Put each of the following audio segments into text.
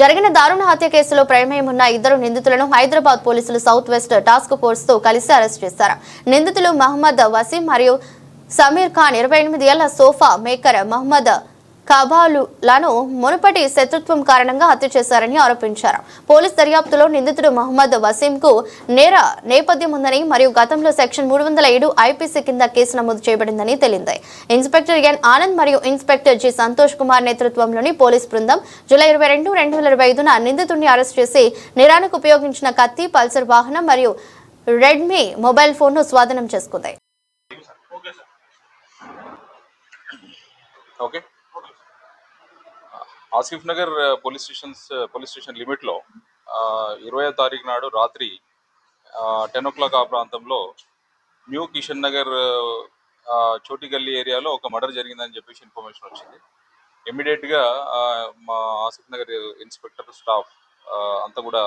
జరిగిన దారుణ హత్య కేసులో ప్రమేయం ఉన్న ఇద్దరు నిందితులను హైదరాబాద్ పోలీసులు సౌత్ వెస్ట్ టాస్క్ ఫోర్స్తో కలిసి అరెస్ట్ చేశారు. నిందితులు మహమ్మద్ వసీం మరియు సమీర్ ఖాన్ ఇరవై ఎనిమిది ఏళ్ళ సోఫా మేకర్ మహమ్మద్ కబాలులను మునుపటి శత్రుత్వం కారణంగా హత్య చేశారని ఆరోపించారు. పోలీస్ దర్యాప్తులో నిందితుడు మహమ్మద్ వసీంకు నేర నేపథ్యం ఉందని మరియు గతంలో సెక్షన్ మూడు వందల ఏడు ఐపీసీ కింద కేసు నమోదు చేయబడిందని తెలింది. ఇన్స్పెక్టర్ ఎన్ ఆనంద్ మరియు ఇన్స్పెక్టర్ జి సంతోష్ కుమార్ నేతృత్వంలోని పోలీస్ బృందం జూలై ఇరవై రెండు రెండు వేల ఇరవై ఐదున నిందితుడిని అరెస్ట్ చేసి నేరానికి ఉపయోగించిన కత్తి పల్సర్ వాహనం మరియు రెడ్మీ మొబైల్ ఫోన్ను స్వాధీనం చేసుకుంది. Okay Asif Nagar police stations police station లిమిట్లో ఇరవై తారీఖు నాడు రాత్రి టెన్ ఓ క్లాక్ ఆ ప్రాంతంలో న్యూ కిషన్ నగర్ ఆ, చోటి గల్లీ ఏరియాలో ఒక మర్డర్ జరిగిందని చెప్పేసి ఇన్ఫర్మేషన్ వచ్చింది. ఇమ్మీడియట్గా మా ఆసిఫ్ నగర్ ఇన్స్పెక్టర్ స్టాఫ్ అంతా కూడా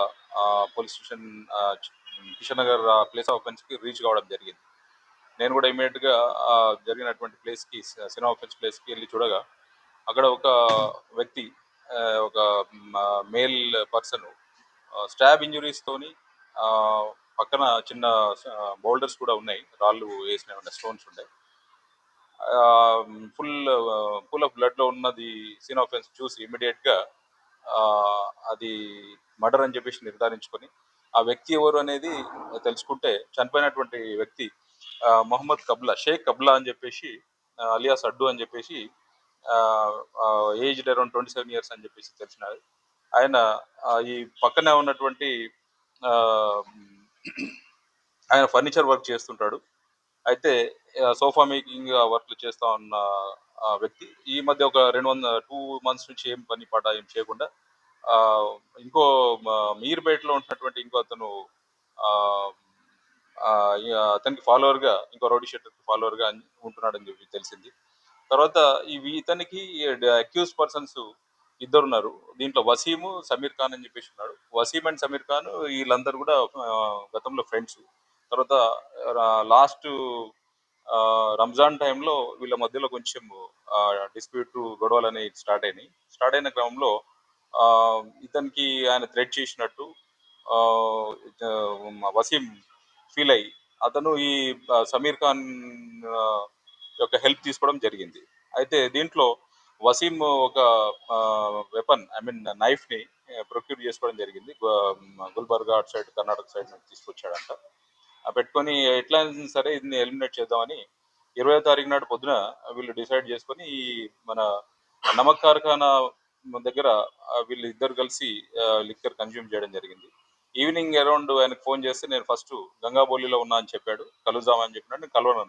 police station Kishan Nagar place of ఆఫెన్స్కి reach కావడం జరిగింది. నేను కూడా ఇమీడియట్గా జరిగినటువంటి ప్లేస్కి సినిమా ఆఫెన్స్ ప్లేస్కి వెళ్ళి చూడగా అక్కడ ఒక వ్యక్తి ఒక మేల్ పర్సన్ స్టాబ్ ఇంజురీస్తోని పక్కన చిన్న బౌల్డర్స్ కూడా ఉన్నాయి. రాళ్ళు వేసిన స్టోన్స్ ఉన్నాయి. ఫుల్ ఫుల్ ఆఫ్ బ్లడ్లో ఉన్నది సీన్ ఆఫెన్స్ చూసి ఇమీడియట్గా అది మర్డర్ అని చెప్పేసి నిర్ధారించుకొని ఆ వ్యక్తి ఎవరు అనేది తెలుసుకుంటే చనిపోయినటువంటి వ్యక్తి మొహమ్మద్ కబ్లా షేక్ కబ్లా అని చెప్పేసి అలియాస్ అడ్డు అని చెప్పేసి age around twenty seven years అని చెప్పేసి తెలిసినది. ఆయన ఈ పక్కనే ఉన్నటువంటి ఆయన ఫర్నిచర్ వర్క్ చేస్తుంటాడు. అయితే సోఫా మేకింగ్ వర్క్లు చేస్తా ఉన్న వ్యక్తి ఈ మధ్య ఒక రెండు వందల టూ మంత్స్ నుంచి ఏం పని పాట ఏం చేయకుండా ఇంకో మీర్పేటలో ఉన్నటువంటి ఇంకో అతను ఆ, అతనికి ఫాలోవర్గా గా ఇంకో రౌడీ షెట్టర్కి ఫాలోవర్గా ఉంటున్నాడని చెప్పి తెలిసింది. తర్వాత ఇవి ఇతనికి అక్యూజ్ పర్సన్స్ ఇద్దరు ఉన్నారు దీంట్లో వసీము సమీర్ ఖాన్ అని చెప్పేసి ఉన్నాడు. వసీం అండ్ సమీర్ ఖాన్ వీళ్ళందరూ కూడా గతంలో ఫ్రెండ్స్ తర్వాత లాస్ట్ రంజాన్ టైంలో వీళ్ళ మధ్యలో కొంచెం డిస్ప్యూట్ గొడవలు అనేవి స్టార్ట్ అయినాయి. స్టార్ట్ అయిన క్రమంలో ఆ, ఇతనికి ఆయన థ్రెడ్ చేసినట్టు ఆ, వసీం ఫీల్ అయ్యి అతను ఈ సమీర్ ఖాన్ యొక్క హెల్ప్ తీసుకోవడం జరిగింది. అయితే దీంట్లో వసీం ఒక వెపన్ ఐ మీన్ నైఫ్ని ప్రొక్యూర్ చేసుకోవడం జరిగింది. గుల్బర్గా అటు సైడ్ కర్ణాటక సైడ్ నుంచి తీసుకొచ్చాడంట. ఆ పెట్టుకొని ఎట్లా సరే ఇది ఎలిమినేట్ చేద్దామని ఇరవై తారీఖు నాడు పొద్దున వీళ్ళు డిసైడ్ చేసుకొని ఈ మన నమక్ కార్ఖానా దగ్గర వీళ్ళు ఇద్దరు కలిసి లిక్కర్ కన్జ్యూమ్ చేయడం జరిగింది. ఈవినింగ్ అరౌండ్ ఆయనకు ఫోన్ చేస్తే నేను ఫస్ట్ గంగాబోలిలో ఉన్నా అని చెప్పాడు. కలుద్దామని చెప్పినాడు నేను కలవను